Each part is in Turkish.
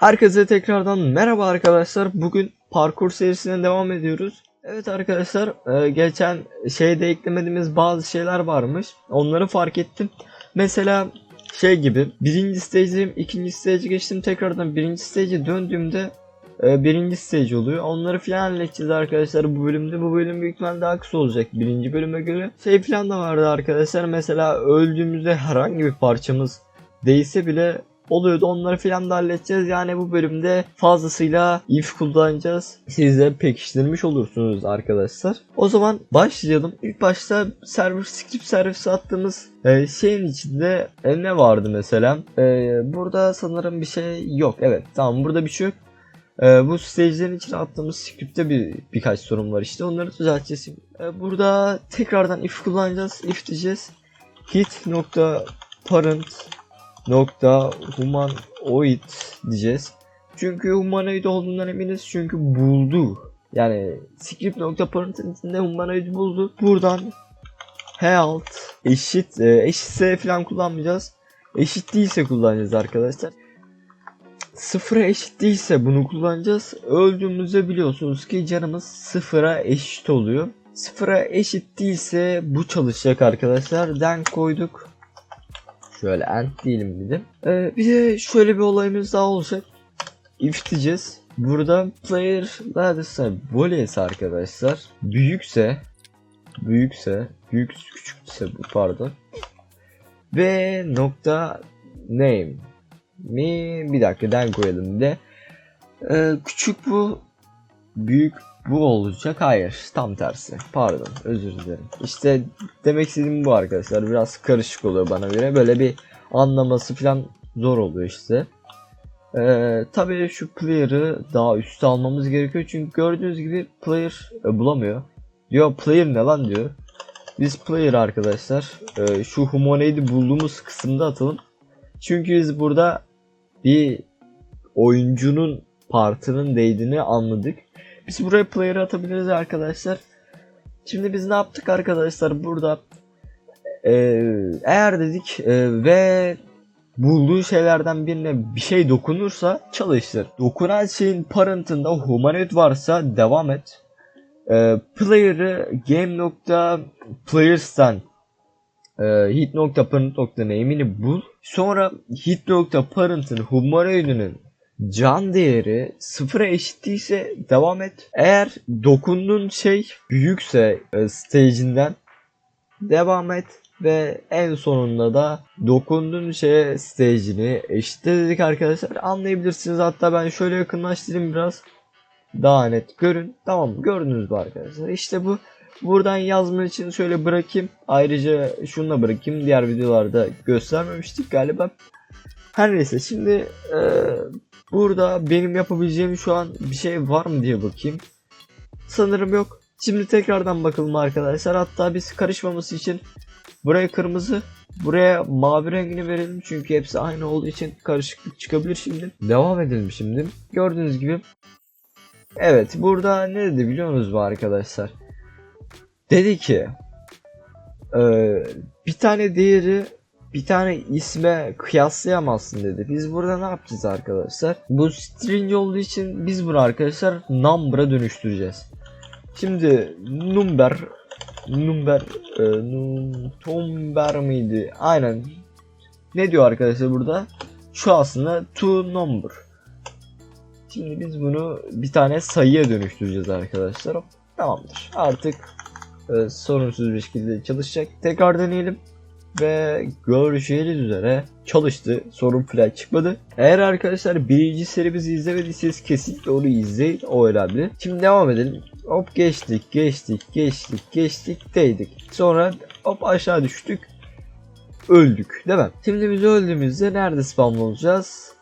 Herkese tekrardan merhaba arkadaşlar. Bugün parkur serisine devam ediyoruz. Evet arkadaşlar, e, geçen şeyde eklemediğimiz bazı şeyler varmış. Onları fark ettim. Mesela şey gibi, birinci stage'im, ikinci stage'e geçtim. Tekrardan birinci stage'e döndüğümde e, birinci stage oluyor. Onları filan halledeceğiz arkadaşlar bu bölümde. Bu bölüm büyük daha kısa olacak birinci bölüme göre. Şey filan da vardı arkadaşlar. Mesela öldüğümüzde herhangi bir parçamız değse bile oluyordu. Onları filan da halledeceğiz. Yani bu bölümde fazlasıyla if kullanacağız. Siz de pekiştirmiş olursunuz arkadaşlar. O zaman başlayalım. İlk başta server script servisi attığımız e, şeyin içinde e, ne vardı mesela? E, burada sanırım bir şey yok. Evet tamam burada bir şey yok. E, bu stage'lerin içine attığımız script'te bir birkaç sorun var işte. Onları düzelteceğiz. E, burada tekrardan if kullanacağız. If diyeceğiz. nokta parent nokta humanoid diyeceğiz. Çünkü humanoid olduğundan eminiz çünkü buldu. Yani script nokta parent'in içinde humanoid buldu. Buradan health eşit e, eşitse falan kullanmayacağız. Eşit değilse kullanacağız arkadaşlar. Sıfıra eşit değilse bunu kullanacağız. Öldüğümüzde biliyorsunuz ki canımız sıfıra eşit oluyor. Sıfıra eşit değilse bu çalışacak arkadaşlar. Den koyduk. Şöyle ent diyelim bir de. Ee, bir de şöyle bir olayımız daha olacak. If diyeceğiz. Burada player neredeyse voleyse arkadaşlar. Büyükse büyükse büyük küçükse pardon. Ve nokta name mi bir dakika den koyalım de. Ee, küçük bu büyük bu olacak. Hayır tam tersi. Pardon özür dilerim. İşte demek istediğim bu arkadaşlar. Biraz karışık oluyor bana göre. Böyle bir anlaması falan zor oluyor işte. Ee, tabii şu player'ı daha üste almamız gerekiyor. Çünkü gördüğünüz gibi player e, bulamıyor. Diyor player ne lan diyor. Biz player arkadaşlar. e, şu humanoid'i bulduğumuz kısımda atalım. Çünkü biz burada bir oyuncunun partının değdiğini anladık. Biz buraya player'ı atabiliriz arkadaşlar. Şimdi biz ne yaptık arkadaşlar burada? Ee, eğer dedik e, ve bulduğu şeylerden birine bir şey dokunursa çalıştır. Dokunan şeyin parentında humanoid varsa devam et. Ee, player'ı game.players'tan e, hit.parent.name'ini bul. Sonra hit.parent'ın humanoid'inin can değeri sıfıra eşit değilse devam et. Eğer dokunduğun şey büyükse e, stage'inden devam et ve en sonunda da dokunduğun şeye stage'ini eşitledik arkadaşlar. Anlayabilirsiniz. Hatta ben şöyle yakınlaştırayım biraz. Daha net görün. Tamam gördünüz mü arkadaşlar? İşte bu. Buradan yazma için şöyle bırakayım. Ayrıca şunu da bırakayım. Diğer videolarda göstermemiştik galiba. Her neyse şimdi e, burada benim yapabileceğim şu an bir şey var mı diye bakayım. Sanırım yok. Şimdi tekrardan bakalım arkadaşlar. Hatta biz karışmaması için buraya kırmızı, buraya mavi rengini verelim. Çünkü hepsi aynı olduğu için karışıklık çıkabilir şimdi. Devam edelim şimdi. Gördüğünüz gibi. Evet burada ne dedi biliyor musunuz arkadaşlar? Dedi ki e, bir tane değeri bir tane isme kıyaslayamazsın dedi. Biz burada ne yapacağız arkadaşlar? Bu string olduğu için biz bunu arkadaşlar number'a dönüştüreceğiz. Şimdi number number e, num, tomber? Aynen. Ne diyor arkadaşlar burada? Şu aslında to number. Şimdi biz bunu bir tane sayıya dönüştüreceğiz arkadaşlar. Tamamdır. Artık e, sorunsuz bir şekilde çalışacak. Tekrar deneyelim ve görüşeceğiniz üzere çalıştı. Sorun falan çıkmadı. Eğer arkadaşlar birinci serimizi izlemediyseniz kesinlikle onu izleyin. O önemli. Şimdi devam edelim. Hop geçtik, geçtik, geçtik, geçtik, değdik. Sonra hop aşağı düştük. Öldük değil mi? Şimdi biz öldüğümüzde nerede spawn olacağız?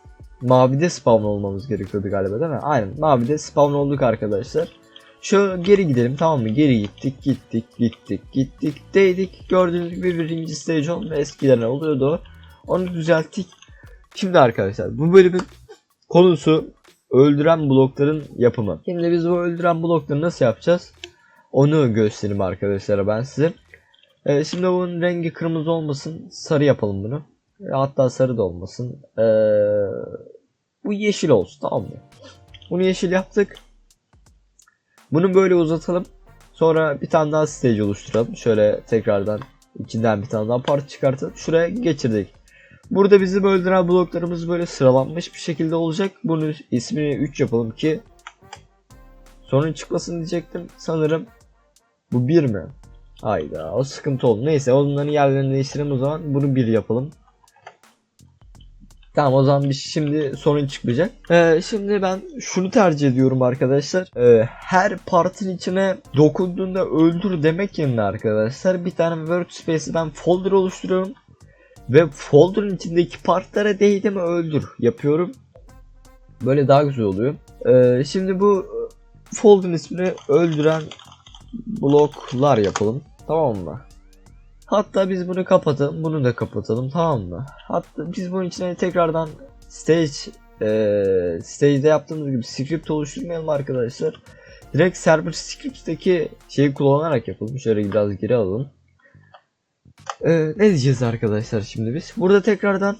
Mavide spawn olmamız gerekiyordu galiba değil mi? Aynen mavide spawn olduk arkadaşlar. Şu geri gidelim tamam mı? Geri gittik gittik gittik gittik değdik. Gördüğünüz gibi birinci stage ve eskiden oluyordu. Onu düzelttik. Şimdi arkadaşlar bu bölümün konusu öldüren blokların yapımı. Şimdi biz bu öldüren blokları nasıl yapacağız? Onu göstereyim arkadaşlar ben size. Ee, şimdi bunun rengi kırmızı olmasın. Sarı yapalım bunu. Hatta sarı da olmasın. Ee, Bu yeşil olsun tamam mı? Bunu yeşil yaptık. Bunu böyle uzatalım. Sonra bir tane daha stage oluşturalım. Şöyle tekrardan içinden bir tane daha parça çıkartıp şuraya geçirdik. Burada bizi öldüren bloklarımız böyle sıralanmış bir şekilde olacak. Bunu ismini 3 yapalım ki sorun çıkmasın diyecektim. Sanırım bu 1 mi? Hayda o sıkıntı oldu. Neyse onların yerlerini değiştirelim o zaman. Bunu 1 yapalım. Tamam o zaman bir şimdi sorun çıkmayacak. Ee, şimdi ben şunu tercih ediyorum arkadaşlar. Ee, her partın içine dokunduğunda öldür demek yerine arkadaşlar bir tane workspace'i ben folder oluşturuyorum. Ve folder'ın içindeki partlara değdi mi öldür yapıyorum. Böyle daha güzel oluyor. Ee, şimdi bu folder'ın ismini öldüren bloklar yapalım. Tamam mı? Hatta biz bunu kapatalım. Bunu da kapatalım. Tamam mı? Hatta biz bunun içine tekrardan stage e, stage'de yaptığımız gibi script oluşturmayalım arkadaşlar. Direkt server script'teki şeyi kullanarak yapalım. Şöyle biraz geri alalım. Ee, ne diyeceğiz arkadaşlar şimdi biz? Burada tekrardan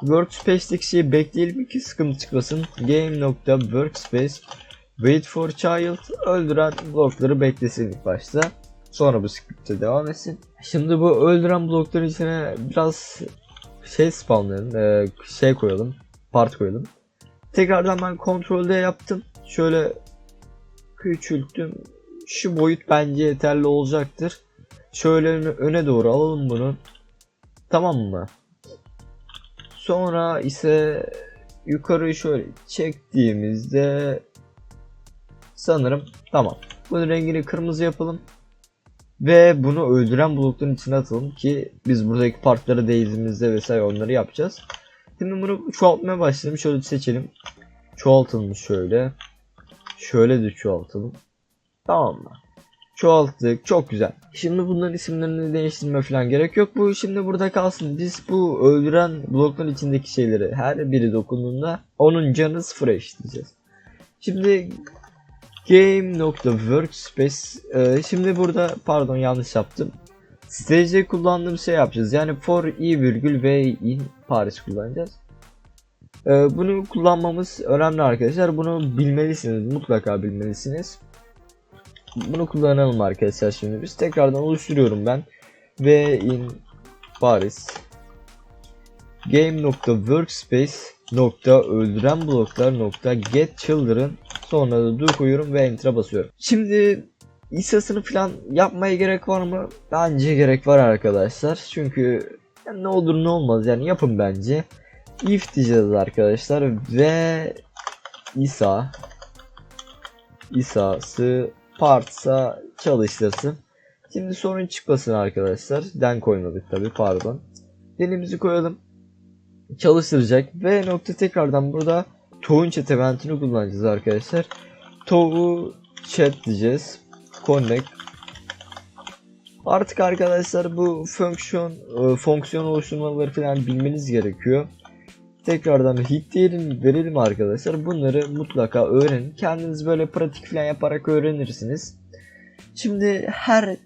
workspace'deki şeyi bekleyelim ki sıkıntı çıkmasın. Game.workspace wait for child öldüren blokları beklesin ilk başta. Sonra bu script'e devam etsin. Şimdi bu öldüren blokların içine biraz şey spawnlayalım, e, şey koyalım, part koyalım. Tekrardan ben kontrolde yaptım. Şöyle küçülttüm. Şu boyut bence yeterli olacaktır. Şöyle öne doğru alalım bunu. Tamam mı? Sonra ise yukarı şöyle çektiğimizde sanırım tamam. Bunun rengini kırmızı yapalım. Ve bunu öldüren blokların içine atalım ki biz buradaki partları değizimizde vesaire onları yapacağız. Şimdi bunu çoğaltmaya başlayalım. Şöyle seçelim. Çoğaltalım şöyle. Şöyle de çoğaltalım. Tamam mı? Çoğalttık. Çok güzel. Şimdi bunların isimlerini değiştirme falan gerek yok. Bu şimdi burada kalsın. Biz bu öldüren blokların içindeki şeyleri her biri dokunduğunda onun canı sıfıra eşitleyeceğiz. Şimdi game.workspace ee, şimdi burada pardon yanlış yaptım. Stage'de kullandığım şey yapacağız. Yani for i virgül v in Paris kullanacağız. Ee, bunu kullanmamız önemli arkadaşlar. Bunu bilmelisiniz. Mutlaka bilmelisiniz. Bunu kullanalım arkadaşlar şimdi biz. Tekrardan oluşturuyorum ben. V in Paris game.workspace nokta öldüren bloklar nokta get children sonra da do koyuyorum ve enter'a basıyorum. Şimdi İsa'sını falan yapmaya gerek var mı? Bence gerek var arkadaşlar. Çünkü yani ne olur ne olmaz yani yapın bence. If diyeceğiz arkadaşlar ve İsa İsa'sı partsa çalıştırsın. Şimdi sorun çıkmasın arkadaşlar. Den koymadık tabi pardon. Denimizi koyalım çalıştıracak ve nokta tekrardan burada Toğun chat eventini kullanacağız arkadaşlar. Toğu chat diyeceğiz. Connect. Artık arkadaşlar bu fonksiyon e, fonksiyon oluşturmaları falan bilmeniz gerekiyor. Tekrardan hit değerini verelim arkadaşlar. Bunları mutlaka öğrenin. Kendiniz böyle pratik falan yaparak öğrenirsiniz. Şimdi her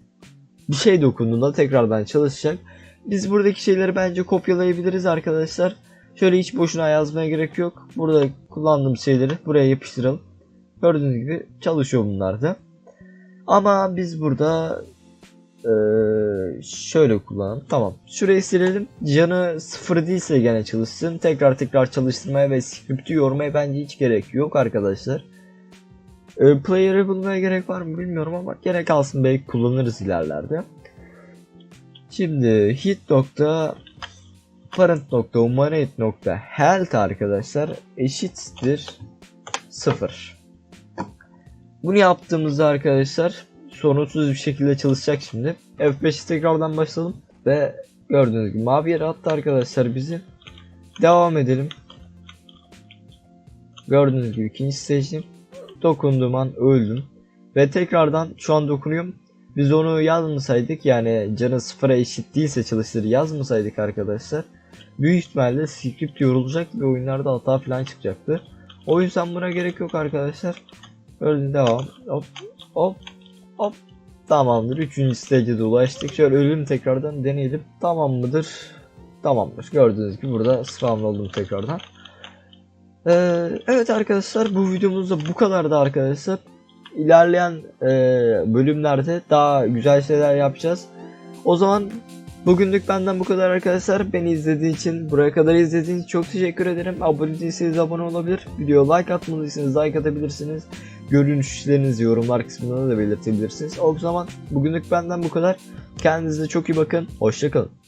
bir şey dokunduğunda tekrardan çalışacak. Biz buradaki şeyleri bence kopyalayabiliriz arkadaşlar. Şöyle hiç boşuna yazmaya gerek yok. Burada kullandığım şeyleri buraya yapıştıralım. Gördüğünüz gibi çalışıyor bunlar da. Ama biz burada ee, şöyle kullanalım. Tamam. Şurayı silelim. Canı sıfır değilse gene çalışsın. Tekrar tekrar çalıştırmaya ve script'i yormaya bence hiç gerek yok arkadaşlar. Ee, player'ı bulmaya gerek var mı bilmiyorum ama gerek alsın belki kullanırız ilerlerde. Şimdi hit nokta parent nokta humanate nokta health arkadaşlar eşittir 0. Bunu yaptığımızda arkadaşlar sorunsuz bir şekilde çalışacak şimdi. F5'i tekrardan başlayalım ve gördüğünüz gibi mavi yere attı arkadaşlar bizi. Devam edelim. Gördüğünüz gibi ikinci stage'im. Dokunduğum an öldüm. Ve tekrardan şu an dokunuyorum. Biz onu yazmasaydık yani canı sıfıra eşit değilse çalıştır yazmasaydık arkadaşlar. Büyük ihtimalle script yorulacak ve oyunlarda hata falan çıkacaktı. O yüzden buna gerek yok arkadaşlar. Böyle devam. Hop hop hop. Tamamdır. Üçüncü stage'e de ulaştık. Şöyle ölüm tekrardan deneyelim. Tamam mıdır? Tamamdır. Gördüğünüz gibi burada spawn oldum tekrardan. Ee, evet arkadaşlar bu videomuzda bu kadardı arkadaşlar. İlerleyen e, bölümlerde daha güzel şeyler yapacağız. O zaman bugünlük benden bu kadar arkadaşlar. Beni izlediğiniz için, buraya kadar izlediğiniz için çok teşekkür ederim. Abone değilseniz abone olabilir. Video like atmalıysanız like atabilirsiniz. Görüşlerinizi yorumlar kısmında da belirtebilirsiniz. O zaman bugünlük benden bu kadar. Kendinize çok iyi bakın. Hoşçakalın.